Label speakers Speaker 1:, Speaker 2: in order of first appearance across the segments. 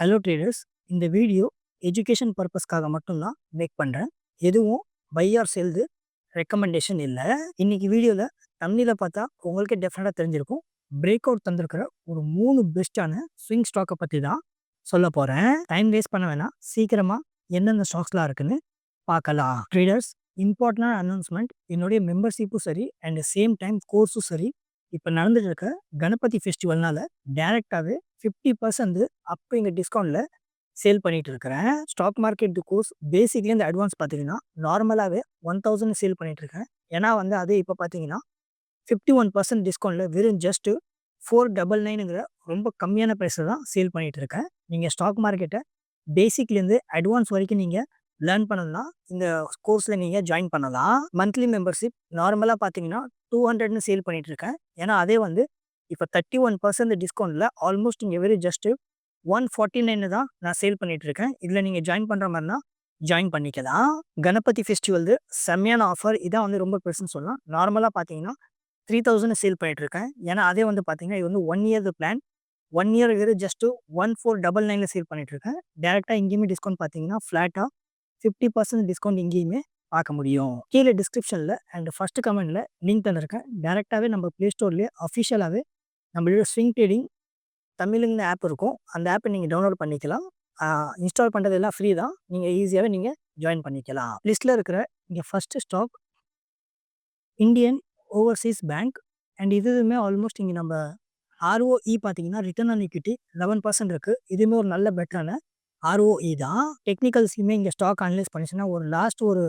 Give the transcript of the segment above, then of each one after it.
Speaker 1: Hello traders இந்த video education பர்பஸ்க்காக மட்டும்தான் மேக் பண்ணுறேன் எதுவும் பை ஆர் செல்து ரெக்கமெண்டேஷன் இல்லை. இன்னைக்கு வீடியோவில் தமிழில் பார்த்தா உங்களுக்கே டெஃபினட்டாக தெரிஞ்சிருக்கும். பிரேக் அவுட் தந்திருக்கிற ஒரு மூணு பெஸ்ட்டான ஸ்விங் ஸ்டாக்கை பற்றி தான் சொல்ல போகிறேன் டைம் வேஸ்ட் பண்ண வேணாம். சீக்கிரமாக எந்தெந்த ஸ்டாக்ஸ்லாம் இருக்குன்னு பார்க்கலாம். ட்ரேடர்ஸ் இம்பார்ட்டண்டான அனௌன்ஸ்மெண்ட் என்னுடைய மெம்பர்ஷிப்பும் சரி அண்ட் சேம் டைம் கோர்ஸும் சரி. இப்போ நடந்துட்டு இருக்க கணபதி ஃபெஸ்டிவல்னால டேரெக்டாகவே ஃபிஃப்டி பர்சன்ட் அப்போ இங்கே டிஸ்கவுண்ட்டில் சேல் பண்ணிட்டு இருக்கிறேன் ஸ்டாக் மார்க்கெட் கோர்ஸ் பேசிக்லி இந்த அட்வான்ஸ் பார்த்தீங்கன்னா நார்மலாகவே ஒன் தௌசண்ட் சேல் பண்ணிட்டு இருக்கேன் ஏன்னா வந்து அதே இப்போ பார்த்தீங்கன்னா ஃபிஃப்டி ஒன் பர்சன்ட் டிஸ்கவுண்ட்டில் வெறும் ஜஸ்ட்டு ஃபோர் டபுள் நைனுங்கிற ரொம்ப கம்மியான ப்ரைஸில் தான் சேல் பண்ணிட்டு இருக்கேன் நீங்கள் ஸ்டாக் மார்க்கெட்டை பேசிக்லேருந்து அட்வான்ஸ் வரைக்கும் நீங்கள் லேர்ன் பண்ணணும்னா இந்த கோர்ஸில் நீங்கள் ஜாயின் பண்ணலாம். மந்த்லி மெம்பர்ஷிப் நார்மலாக பார்த்தீங்கன்னா டூ ஹண்ட்ரட்னு சேல் பண்ணிட்டு இருக்கேன் ஏன்னா அதே வந்து இப்போ தேர்ட்டி ஒன் பர்சன்ட் டிஸ்கவுண்ட்டில் ஆல்மோஸ்ட் இங்கே வெறும் ஜஸ்ட்டு ஒன் ஃபார்ட்டி நைனு தான் நான் சேல் பண்ணிட்டு இருக்கேன் இதில் நீங்கள் ஜாயின் பண்ணுற மாதிரினா ஜாயின் பண்ணிக்கலாம். கணபதி ஃபெஸ்டிவல் செம்மையான ஆஃபர் இதான் வந்து ரொம்ப பெருசுன்னு சொல்லலாம். நார்மலாக பார்த்தீங்கன்னா த்ரீ தௌசண்ட் சேல் பண்ணிட்டு இருக்கேன் ஏன்னா அதே வந்து பார்த்தீங்கன்னா இது வந்து one year plan one year வெறும் ஜஸ்ட்டு ஒன் ஃபோர் டபுள் நைனில் சேல் பண்ணிட்டு இருக்கேன் டேரெக்டாக இங்கேயுமே டிஸ்கவுண்ட் பார்த்தீங்கன்னா ஃப்ளாட்டாக ஃபிஃப்டி பர்சன்ட் டிஸ்கவுண்ட் இங்கேயுமே பார்க்க முடியும். கீழே டிஸ்கிரிப்ஷனில் அண்ட் ஃபஸ்ட்டு கமெண்ட்டில் லிங்க் தந்திருக்கேன். டேரெக்டாகவே நம்ம ப்ளே ஸ்டோர்லேயே அஃபிஷியலாகவே நம்மளோட ஸ்விங் ட்ரேடிங் தமிழுங்கிற ஆப் இருக்கும். அந்த ஆப்பை நீங்கள் டவுன்லோட் பண்ணிக்கலாம். இன்ஸ்டால் பண்ணுறது எல்லாம் ஃப்ரீ தான். நீங்கள் ஈஸியாகவே நீங்கள் ஜாயின் பண்ணிக்கலாம். லிஸ்ட்டில் இருக்கிற இங்கே first stock Indian Overseas Bank and இதுவுமே ஆல்மோஸ்ட் இங்கே நம்ம ஆர்ஓஇ பார்த்தீங்கன்னா ரிட்டர்ன் ஆன் லெவன் பர்சன்ட் இருக்குது இதுவுமே ஒரு நல்ல பெட்டரான ஆர்ஓஇ தான். டெக்னிக்கல்ஸ்லையுமே இங்கே ஸ்டாக் அனலைஸ் பண்ணிச்சுன்னா ஒரு லாஸ்ட் ஒரு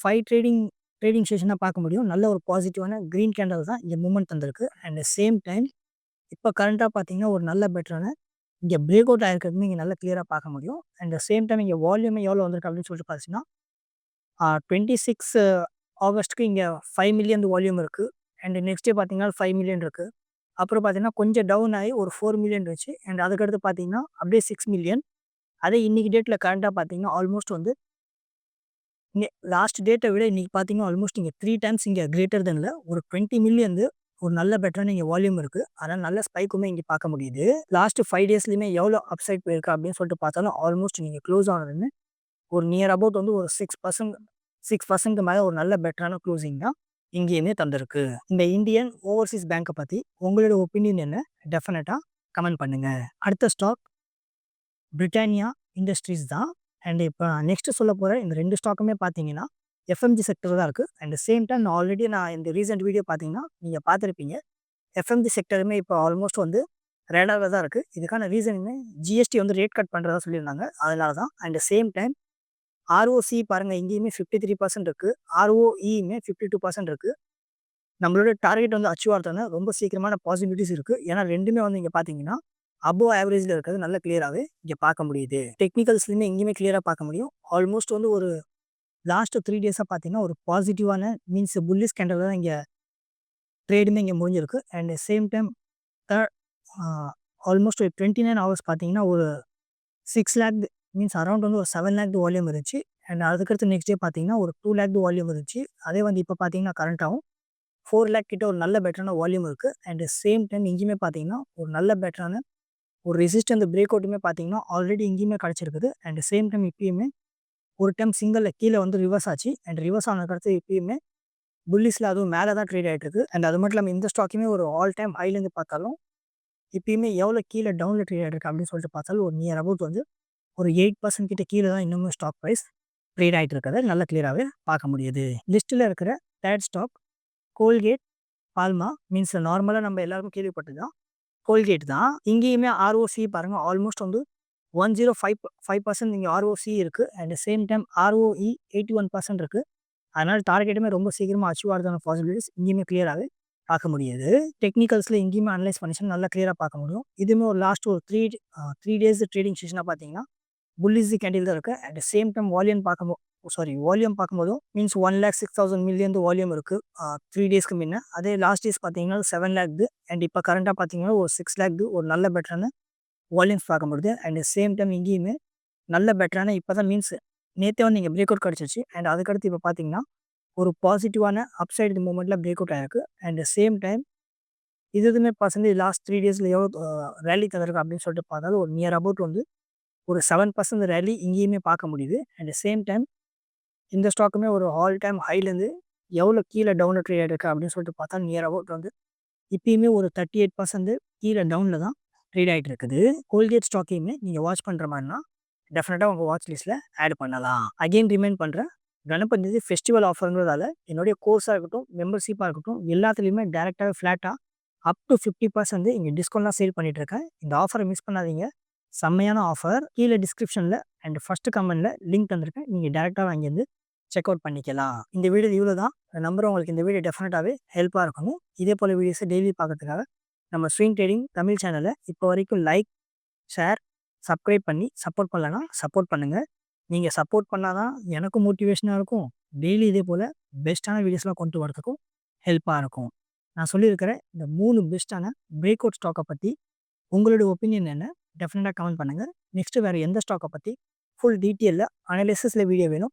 Speaker 1: ஃபைவ் ட்ரேடிங் ட்ரேடிங் செஷனாக பார்க்க முடியும். நல்ல ஒரு பாசிட்டிவான க்ரீன் கேண்டல் தான் இங்கே மூமெண்ட் தந்திருக்கு. அண்ட் சேம் டைம் இப்போ கரண்ட்டாக பார்த்தீங்கன்னா ஒரு நல்ல பெட்டரான இங்கே பிரேக் அவுட் ஆகிருக்கிறதுமே இங்கே நல்லா கிளியராக பார்க்க முடியும். அண்ட் சேம் டைம் இங்கே வால்யூமே எவ்வளோ வந்திருக்கு அப்படின்னு சொல்லிட்டு பார்த்தீங்கன்னா டுவெண்ட்டி சிக்ஸ் ஆகஸ்ட்டுக்கு இங்கே ஃபைவ் மில்லியன் வால்யூம் இருக்குது அண்ட் நெக்ஸ்ட் டே பார்த்தீங்கன்னா ஃபைவ் மில்லியன் இருக்குது அப்புறம் பார்த்தீங்கன்னா கொஞ்சம் டவுன் ஆகி ஒரு ஃபோர் மில்லியன் இருந்துச்சு. அண்ட் அதுக்கடுத்து பார்த்தீங்கன்னா அப்படியே சிக்ஸ் மில்லியன் அதே இன்னைக்கு டேட்டில் கரண்ட்டாக பார்த்தீங்கன்னா ஆல்மோஸ்ட் வந்து இங்கே லாஸ்ட் டேட்டை விட இன்றைக்கி பார்த்தீங்கன்னா ஆல்மோஸ்ட் இங்கே த்ரீ டைம்ஸ் இங்கே கிரேட்டர் தெனில் ஒரு டுவெண்ட்டி மில்லியன் ஒரு நல்ல பெட்டரான இங்கே வால்யூம் இருக்குது அதனால் நல்ல ஸ்பைக்குமே இங்கே பார்க்க முடியுது. லாஸ்ட் ஃபைவ் டேஸ்லையுமே எவ்வளோ அப்சைட் போயிருக்கா அப்படின்னு சொல்லிட்டு பார்த்தாலும் ஆல்மோஸ்ட் நீங்கள் க்ளோஸ் ஆனதுன்னு ஒரு நியர் அபவுட் வந்து ஒரு சிக்ஸ் பர்சன்ட் சிக்ஸ் பர்சன்ட் மேலே ஒரு நல்ல பெட்டரான க்ளோசிங் தான் இங்கேயுமே தந்திருக்கு. இந்த இந்தியன் ஓவர்சீஸ் பேங்க்கை பற்றி உங்களோட ஒப்பீனியன் என்ன? டெஃபினட்டாக கமெண்ட் பண்ணுங்கள் அடுத்த ஸ்டாக் பிரிட்டானியா இண்டஸ்ட்ரீஸ் தான் அண்ட் இப்போ நெக்ஸ்ட்டு சொல்ல போகிற இந்த ரெண்டு ஸ்டாக்குமே பார்த்தீங்கன்னா எஃப்எம்ஜி செக்டர் தான் இருக்குது அண்ட் சேம் டைம் ஆல்ரெடி நான் இந்த ரீசெண்ட் வீடியோ பார்த்தீங்கன்னா நீங்கள் பார்த்துருப்பீங்க எஃப்எம்ஜி செக்டருமே இப்போ ஆல்மோஸ்ட் வந்து ரேடாக தான் இருக்குது இதுக்கான ரீசனுமே ஜிஎஸ்டி வந்து ரேட் கட் பண்ணுறதா சொல்லியிருந்தாங்க. அதனால தான். அண்ட் சேம் டைம் ஆர்ஓசி பாருங்கள் இங்கேயுமே ஃபிஃப்டி த்ரீ பர்சன்ட் இருக்குது ஆர்ஓஇயுமே ஃபிஃப்டி டூ பர்சன்ட் இருக்குது நம்மளோட டார்கெட் வந்து அச்சீவ் ஆகிறதுனா ரொம்ப சீக்கிரமான பாசிபிலிட்டிஸ் இருக்குது ஏன்னா ரெண்டுமே வந்து இங்கே பார்த்தீங்கன்னா அபோவ் ஆவரேஜில் இருக்கிறது நல்ல கிளியராகவே இங்கே பார்க்க முடியுது. டெக்னிக்கல்ஸ்லேருந்து எங்கேயுமே கிளியராக பார்க்க முடியும். ஆல்மோஸ்ட் வந்து ஒரு லாஸ்ட் த்ரீ டேஸாக பார்த்தீங்கன்னா ஒரு பாசிட்டிவான மீன்ஸ் புல்லிஸ் கேண்டல் தான் இங்கே ட்ரேடுமே இங்கே முடிஞ்சிருக்கு. அண்ட் சேம் டைம் ஆல்மோஸ்ட் ஒரு டுவெண்ட்டி நைன் ஹவர்ஸ் பார்த்தீங்கன்னா ஒரு சிக்ஸ் லேக் மீன்ஸ் அரௌண்ட் வந்து ஒரு செவன் லேக் வால்யூம் இருந்துச்சு. அண்ட் அதுக்கடுத்து நெக்ஸ்ட் டே பார்த்தீங்கன்னா ஒரு டூ லேக் வால்யூம் இருந்துச்சு. அதே வந்து இப்போ பார்த்தீங்கன்னா கரண்ட்டாகவும் ஃபோர் லேக் கிட்ட ஒரு நல்ல பெட்டரான வால்யூம் இருக்குது அண்ட் சேம் டைம் இங்கேயுமே பார்த்தீங்கன்னா ஒரு நல்ல பெட்டரான ஒரு ரெசிஸ்டன்ட் பிரேக் அவுட்டுமே பார்த்தீங்கன்னா ஆல்ரெடி இங்கேயுமே கிடச்சிருக்குது. அண்ட் சேம் டைம் இப்பயுமே ஒரு டைம் சிங்கிளில் கீழே வந்து ரிவர்ஸ் ஆச்சு. அண்ட் ரிவர்ஸ் ஆனதுக்கடுத்து இப்பயுமே புல்லிஸில் அதுவும் மேலே தான் ட்ரேட் ஆகிட்டு இருக்கு அண்ட் அது மட்டும் இல்லாமல் இந்த ஸ்டாக்குமே ஒரு ஆல் டைம் ஹைலேருந்து பார்த்தாலும் இப்பயுமே எவ்வளோ கீழே டவுனில் ட்ரேட் ஆகிருக்கு அப்படின்னு சொல்லிட்டு பார்த்தாலும் ஒரு நியர் அபவுட் வந்து ஒரு எயிட் பர்சன்ட் கிட்ட கீழே தான் இன்னுமே ஸ்டாக் ப்ரைஸ் ட்ரேட் ஆகிட்டு இருக்கிறத நல்லா கிளியராகவே பார்க்க முடியுது. லிஸ்ட்டில் இருக்கிற தேர்ட் ஸ்டாக் கோல்கேட் பால்மா மீன்ஸ் நார்மலாக நம்ம எல்லாருக்கும் கேள்விப்பட்டது தான் கோல்கேட் தான். இங்கேயுமே ஆர்ஓசி பாருங்கள் ஆல்மோஸ்ட் வந்து one zero five five percent இங்கே ஆர்ஓசி இருக்குது and same time ROE eighty one percent இருக்குது அதனால் டார்கெட்டுமே ரொம்ப சீக்கிரமாக அச்சீவ் ஆகிறதான பாசிபிலிட்டிஸ் இங்கேயுமே கிளியராகவே பார்க்க முடியாது. டெக்னிக்கல்ஸில் எங்கேயுமே அனலைஸ் பண்ணிச்சுன்னா நல்லா கிளியராக பார்க்க முடியும். இதுவுமே ஒரு லாஸ்ட் ஒரு த்ரீ த்ரீ டேஸ் ட்ரேடிங் செஷனாக பார்த்தீங்கன்னா புல்லிஸி கேண்டில் தான் இருக்குது அட் சேம் டைம் வால்யூன் பார்க்கும்போது சாரி வால்யூம் பார்க்கும்போதும் means one lakh six thousand million volume இருக்குது த்ரீ டேஸ்க்கு முன்ன. அதே லாஸ்ட் டேஸ் பார்த்தீங்கன்னா செவன் லேக்து அண்ட் இப்போ கரண்ட்டாக பார்த்தீங்கன்னா ஒரு சிக்ஸ் லேக்து ஒரு நல்ல பெட்டரான வால்யூம்ஸ் பார்க்க முடியுது. அண்ட் சேம் டைம் இங்கேயுமே நல்ல பெட்டரான இப்போ தான் மீன்ஸ் நேற்றே வந்து இங்கே பிரேக் அவுட் கிடச்சிச்சு அண்ட் அதுக்கடுத்து இப்போ பார்த்தீங்கன்னா ஒரு பாசிட்டிவான அப்சைடு மூமெண்ட்டில் பிரேக் அவுட் ஆயிருக்கு. அண்ட் சேம் டைம் இது இதுவுமே பர்சன்டேஜ் லாஸ்ட் த்ரீ டேஸில் எவ்வளோ ரேலி தந்திருக்கு அப்படின்னு சொல்லிட்டு பார்த்தாலும் ஒரு நியர் அபவுட் வந்து ஒரு செவன் பர்சன்ட் ரேலி இங்கேயுமே பார்க்க முடியுது. அண்ட் சேம் டைம் இந்த ஸ்டாக்குமே ஒரு ஆல் டைம் ஹைலேருந்து எவ்வளோ கீழே டவுனில் ட்ரேட் ஆகிருக்கு அப்படின்னு சொல்லிட்டு பார்த்தா நியர் அபவுட் வந்து இப்பயுமே ஒரு தேர்ட்டி எயிட் பர்சன்ட் கீழே டவுனில் தான் ட்ரேட் ஆகிட்டு இருக்குது. கோல்கேட் ஸ்டாக்கையுமே நீங்கள் வாட்ச் பண்ணுற மாதிரினா டெஃபினட்டாக உங்கள் வாட்ச் லிஸ்ட்டில் ஆட் பண்ணலாம். அகெயின் ரிமைண்ட் பண்ணுறேன் கணபதி ஃபெஸ்டிவல் ஆஃபருங்கிறதால என்னுடைய கோர்ஸாக இருக்கட்டும் மெம்பர்ஷிப்பாக இருக்கட்டும் எல்லாத்துலேயுமே டேரெக்டாகவே ஃப்ளாட்டாக அப் டு ஃபிஃப்டி பர்சன்ட் இங்கே டிஸ்கவுண்ட்லாம் சேல் பண்ணிட்டு இருக்கேன். இந்த ஆஃபரை மிஸ் பண்ணாதீங்க. செம்மையான ஆஃபர் கீழே டிஸ்கிரிப்ஷனில் அண்ட் ஃபஸ்ட்டு கமெண்ட்டில் லிங்க் தந்திருக்கேன். நீங்கள் டேரெக்டாக அங்கேருந்து செக் அவுட் பண்ணிக்கலாம். இந்த வீடியோ இவ்வளோ தான் நம்பர் உங்களுக்கு இந்த வீடியோ டெஃபினட்டாகவே ஹெல்ப்பாக இருக்கணும். இதே போல் வீடியோஸை டெய்லி பார்க்கறதுக்காக நம்ம ஸ்விங் ட்ரேடிங் தமிழ் சேனலை இப்போ வரைக்கும் லைக் ஷேர் சப்ஸ்கிரைப் பண்ணி சப்போர்ட் பண்ணலன்னா சப்போர்ட் பண்ணுங்கள் நீங்கள் சப்போர்ட் பண்ணால் தான் எனக்கும் மோட்டிவேஷனாக இருக்கும். டெய்லி இதே போல் பெஸ்ட்டான வீடியோஸ்லாம் கொண்டு வரதுக்கும் ஹெல்ப்பாக இருக்கும். நான் சொல்லியிருக்கிற இந்த மூணு பெஸ்ட்டான பிரேக் அவுட் ஸ்டாக்கை பற்றி உங்களோட ஒப்பீனியன் என்ன? டெஃபினட்டாக கமெண்ட் பண்ணுங்கள் நெக்ஸ்ட்டு வேறு எந்த ஸ்டாக்கை பற்றி ஃபுல் டீட்டெயிலில் அனலிசிஸில் வீடியோ வேணும்.